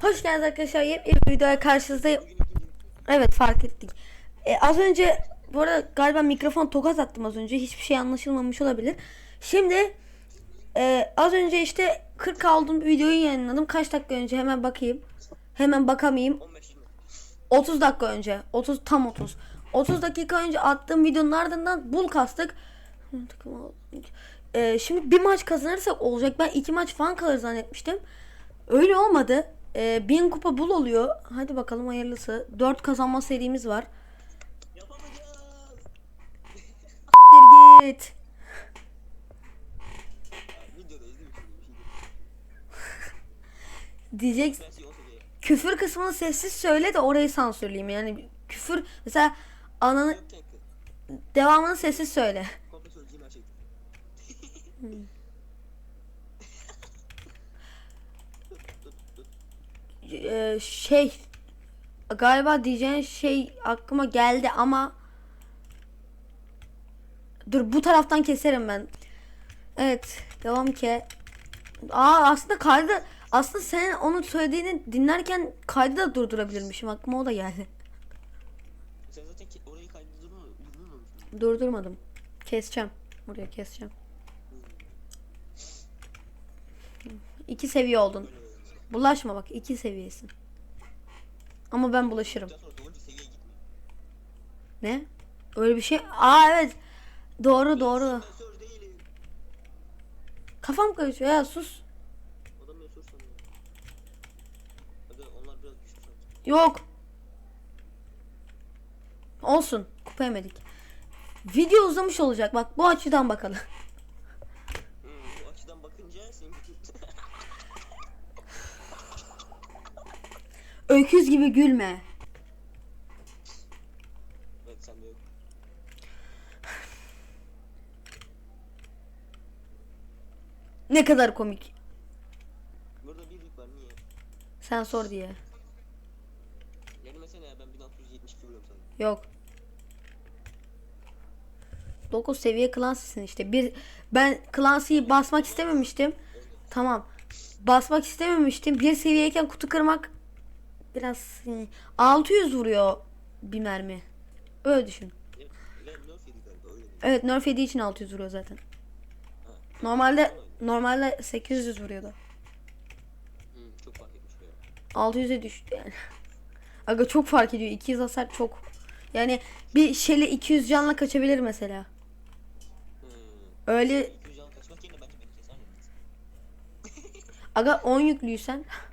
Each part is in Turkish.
Hoş geldiniz arkadaşlar. Yepyeni bir videoya karşınızdayım. Evet fark ettik. E, az önce bu arada galiba mikrofon tokat attım az önce. Hiçbir şey anlaşılmamış olabilir. Şimdi e, az önce işte 40 aldığım bir videoyu yayınladım. Kaç dakika önce hemen bakayım. Hemen bakamayayım. 15 20. 30 dakika önce. 30 tam 30. 30 dakika önce attığım videonun ardından bul kastık. Ee, şimdi bir maç kazanırsak olacak. Ben iki maç falan kalır zannetmiştim. Öyle olmadı. Ee, bin kupa bul oluyor. Hadi bakalım hayırlısı. 4 kazanma serimiz var. Git. Diyecek küfür kısmını sessiz söyle de orayı sansürleyeyim. Yani küfür mesela ananı devamını sessiz söyle. Her şey. Galiba diyeceğin şey aklıma geldi ama dur bu taraftan keserim ben. Evet devam ki. Aa aslında kaydı aslında sen onun söylediğini dinlerken kaydı da durdurabilirmişim aklıma o da geldi. Sen zaten orayı mı? Durdurmadım. Keseceğim. Oraya keseceğim. İki seviye oldun. Bulaşma bak iki seviyesin. Ama ben bulaşırım. Ne? Öyle bir şey. Aa evet. Doğru doğru. Kafam karışıyor ya sus. Yok. Olsun. Kupa yemedik. Video uzamış olacak. Bak bu açıdan bakalım. Hmm, bu açıdan bakınca senin Öküz gibi gülme. Evet sende yok. Ne kadar komik. Burada birlik var niye? Sen sor diye. Mesela ya ben 1672 vuruyorum sana. Yok. 9 seviye Clancy'sin işte. Bir ben Clancy'yi basmak istememiştim. Tamam. Basmak istememiştim. Bir seviyeyken kutu kırmak biraz e, 600 vuruyor bir mermi. Öyle düşün. Evet. Ve nerf yediği için 600 vuruyor zaten. Normalde normalde 800 vuruyordu. Hmm, çok fark etmiş be. 600'e düştü yani. Aga çok fark ediyor. 200 hasar çok. Yani bir şeyle 200 canla kaçabilir mesela. Öyle 200 can kaçmak yerine bence beni keser miydiniz? aga 10 yüklüysen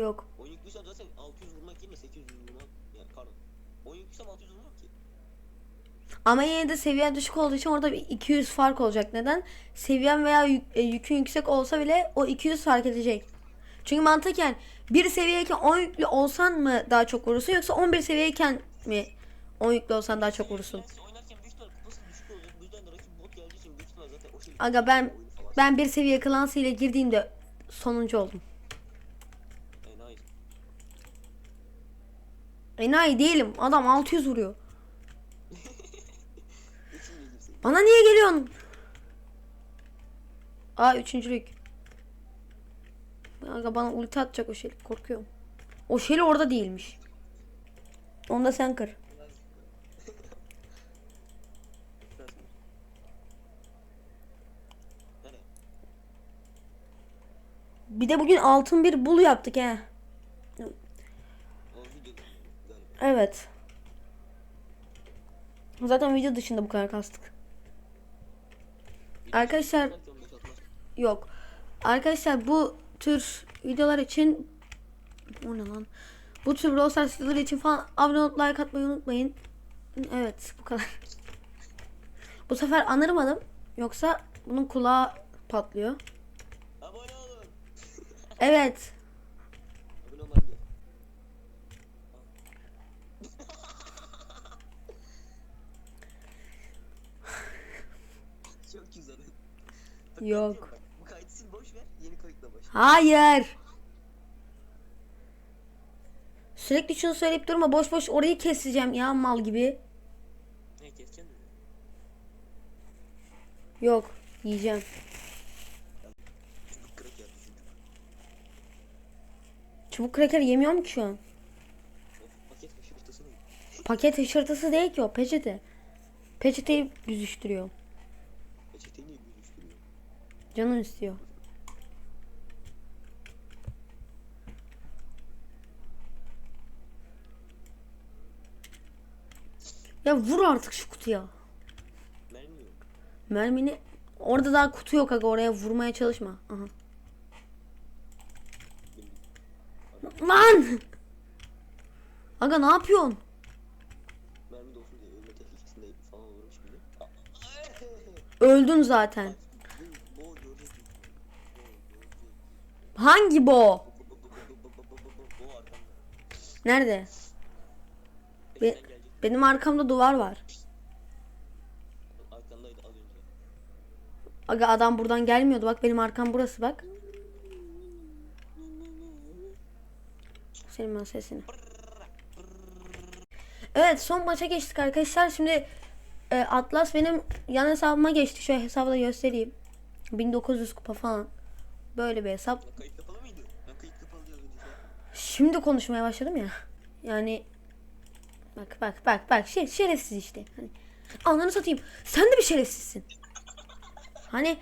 yok. 10 yüklüysem zaten 600 vurmak yerine 800 vurmak yani pardon. 10 yüklüysem 600 vurmam ki. Ama yine de seviyen düşük olduğu için orada bir 200 fark olacak. Neden? Seviyen veya yük- e, yükün yüksek olsa bile o 200 fark edecek. Çünkü mantıken bir seviyeyken 10 yüklü olsan mı daha çok vurursun yoksa 11 seviyeyken mi 10 yüklü olsan daha çok vurursun? Aga ben ben bir seviye Clancy ile girdiğimde sonuncu oldum. Enayi. Enayi değilim. Adam 600 vuruyor. Bana niye geliyorsun? Aa üçüncülük. Aga bana ulti atacak o şey. Korkuyorum. O şey orada değilmiş. Onu da sen kır. Bir de bugün altın bir bul yaptık he. O video galiba. Evet. Zaten video dışında bu kadar kastık. Arkadaşlar yok. Arkadaşlar bu tür videolar için o ne lan? Bu tür Brawl Stars videoları için falan abone olup like atmayı unutmayın. Evet bu kadar. bu sefer anırmadım. Yoksa bunun kulağı patlıyor. Abone olun. Evet. Yok. Bu kaydı boş ver. Yeni kayıtla başla. Hayır. Sürekli şunu söyleyip durma. Boş boş orayı keseceğim ya mal gibi. Ne keseceksin mi? Yok. Yiyeceğim. Çubuk kraker düşündüm. Çubuk yemiyorum ki şu an. Paket kaşırtısı hışırtısı değil ki o peçete. Peçeteyi büzüştürüyor. Canım istiyor. Ya vur artık şu kutuya. Mermi yok. Mermini orada daha kutu yok aga oraya vurmaya çalışma. Aha. Lan! Aga ne yapıyorsun? Mermi de bu arkamda. Nerede? Be- benim arkamda duvar var. Aga adam buradan gelmiyordu. Bak benim arkam burası bak. Senin ben sesini. Evet son maça geçtik arkadaşlar. Şimdi e, Atlas benim yan hesabıma geçti. Şöyle hesabı da göstereyim. 1900 kupa falan. Böyle bir hesap. Şey. Şimdi konuşmaya başladım ya. Yani bak bak bak bak şey şerefsiz işte. Hani ananı satayım. Sen de bir şerefsizsin. Hani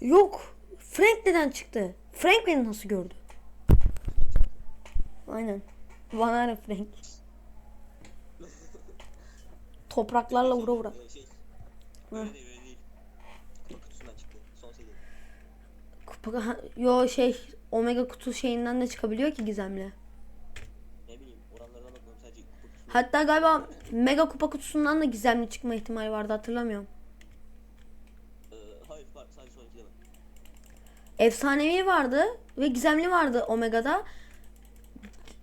yok. Frank neden çıktı? Frank beni nasıl gördü? Aynen. Bana Frank? Topraklarla vura vura. Ee, şey. Öyle değil öyle değil. Kutu kutusundan çıktı. Son seviye. Kupa, ha- yo şey Omega kutu şeyinden de çıkabiliyor ki gizemli. Ne bileyim oranlarına bakmadım sadece kutu. Hatta galiba Mega kupa kutusundan da gizemli çıkma ihtimali vardı hatırlamıyorum. Ee, hayır var sadece son ikide var. Efsanevi vardı ve gizemli vardı Omega'da.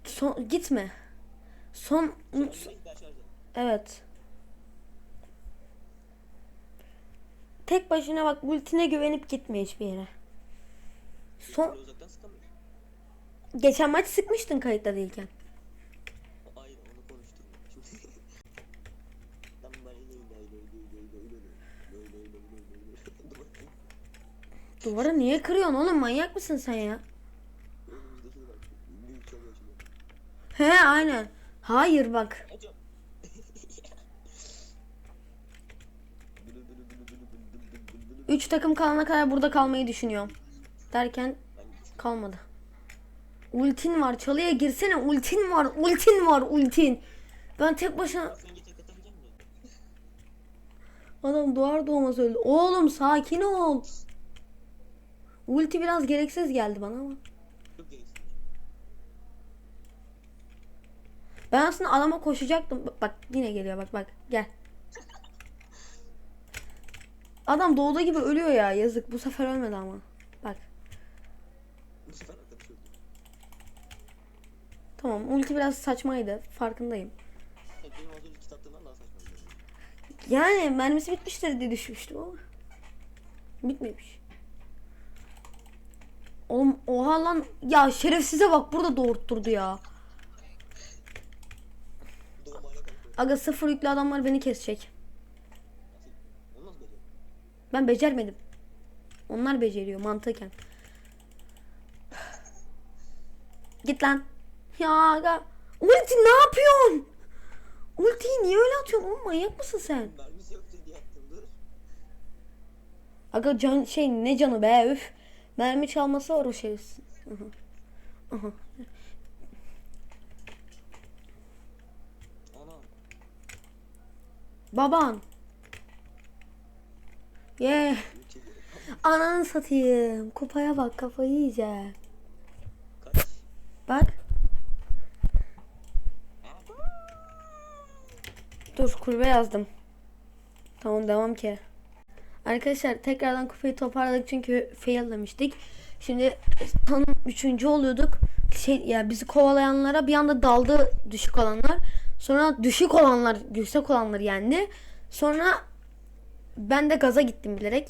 Son, gitme. Son açardı. evet. Tek başına bak ultine güvenip gitme hiçbir yere. Son... Geçen maç sıkmıştın kayıtta değilken. Hayır. Duvarı niye kırıyorsun oğlum manyak mısın sen ya? He aynen. Hayır bak. Üç takım kalana kadar burada kalmayı düşünüyorum. Derken kalmadı. Ultin var çalıya girsene ultin var ultin var ultin. Ben tek başına adam doğar doğmaz öldü. Oğlum sakin ol. Ulti biraz gereksiz geldi bana ama. Ben aslında adama koşacaktım. Bak, bak yine geliyor bak bak gel. Adam doğduğu gibi ölüyor ya yazık bu sefer ölmedi ama. Bak Tamam ulti biraz saçmaydı farkındayım. Benim az önce kitaplarımdan daha. Yani mermisi bitmiştir diye düşmüştüm ama. Bitmemiş. Oğlum oha lan ya şerefsize bak burada doğurtturdu ya. Aga sıfır yüklü adamlar beni kesecek. Ben becermedim. Onlar beceriyor mantıken. Git lan. Ya aga. Ulti ne yapıyorsun? Ultiyi niye öyle atıyorsun? Oğlum manyak mısın sen? Attım dur. Aga can şey ne canı be üf. Mermi çalması var o şerefsiz. Aha. Baban. Ye. Çekiyor. Ananı satayım. Kupaya bak kafayı yiyeceğim. Bak. Dur kulübe yazdım. Tamam devam ki. Arkadaşlar tekrardan kupayı toparladık çünkü fail demiştik. Şimdi tam üçüncü oluyorduk. Şey ya bizi kovalayanlara bir anda daldı düşük olanlar. Sonra düşük olanlar yüksek olanlar yendi. Sonra ben de gaza gittim bilerek.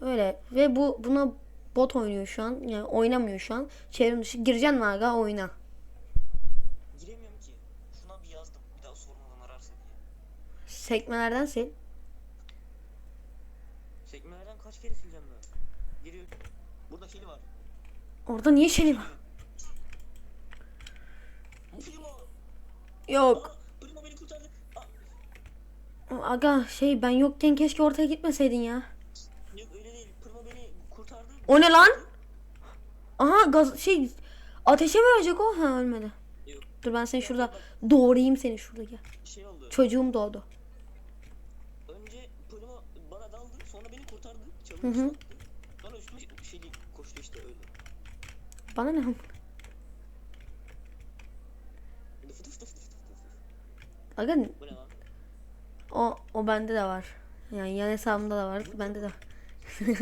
Öyle ve bu buna Bot oynuyor şu an. Yani oynamıyor şu an. Çevrim dışı. Gireceksin mi aga oyna. Giremiyorum ki. Şuna bir yazdım. Bir daha sormadan ararsa diye. Sekmelerden sil. Sekmelerden kaç kere sileceğim ben? Giriyor. Burada şeli var. Orada niye şeli var? Yok. Aa, aga şey ben yokken keşke ortaya gitmeseydin ya. O ne lan? Aha gaz şey ateşe mi ölecek o? Ha ölmedi. Yok. Dur ben seni şurada doğrayayım seni şurada gel. Şey oldu. Çocuğum doğdu. Önce Primo bana daldı. Sonra beni kurtardı. Hı hı. Çalımı attı. Sonra üstüme bir şey koştu işte öyle. Bana ne? am- Fıtı fıtı fıtı fıtı fıtı. Aga Bu ne lan? o o bende de var. Yani yan hesabımda da var. Bende de. var.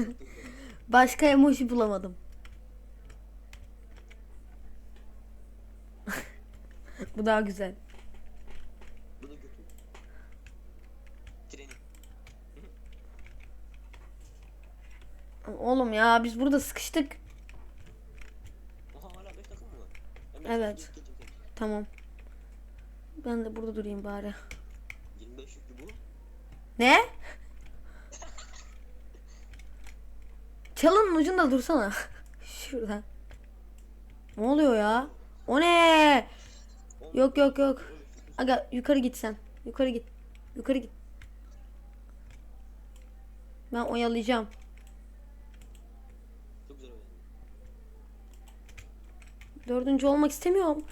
Başka emoji bulamadım. Bu daha güzel. Treni. Oğlum ya biz burada sıkıştık. Oha hala 5 takım mı var? Ben Evet. beş. Tamam. Ben de burada durayım bari. 25 yüklü bu. Ne? Çalının ucunda dursana. Şurada. Ne oluyor ya? O ne? Yok yok yok. Aga yukarı git sen. Yukarı git. Yukarı git. Ben oyalayacağım. Dördüncü olmak istemiyorum.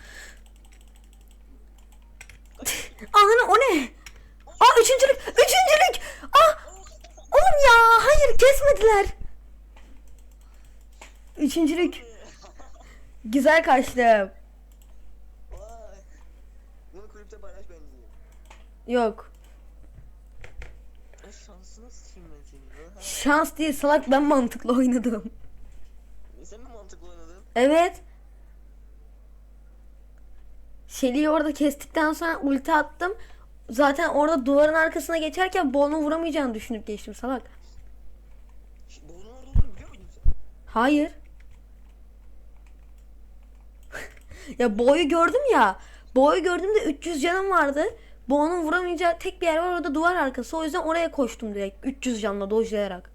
Ananı o ne? Aa üçüncülük. Üçüncülük. Ah. Oğlum ya hayır kesmediler. Üçüncülük. Güzel kaçtım. Bunu kulüpte paylaş bence. Yok. Ben. Şans değil salak ben mantıklı oynadım. Sen mi mantıklı oynadın? Evet. Şeli'yi orada kestikten sonra ulti attım. Zaten orada duvarın arkasına geçerken Bon'u vuramayacağını düşünüp geçtim salak. Boğulun orada olduğunu biliyor muydun sen? Hayır. Ya Bo'yu gördüm ya. Bo'yu gördüğümde 300 canım vardı. Bo'nun vuramayacağı tek bir yer var orada duvar arkası. O yüzden oraya koştum direkt 300 canla dojlayarak.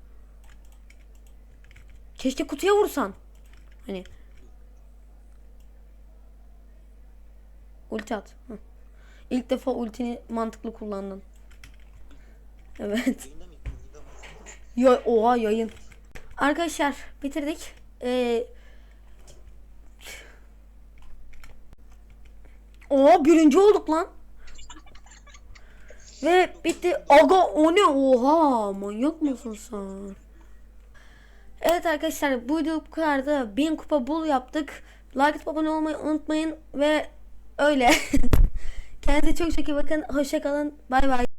Keşke kutuya vursan. Hani. Ulti at. İlk defa ultini mantıklı kullandın. Evet. Ya oha yayın. Arkadaşlar bitirdik. Ee, Oha birinci olduk lan. Ve bitti. Aga o ne? Oha manyak mısın sen? Evet arkadaşlar bu video bu kadardı. 1000 kupa bul yaptık. Like atıp abone olmayı unutmayın ve öyle. Kendinize çok çok iyi bakın. Hoşça kalın. Bay bay.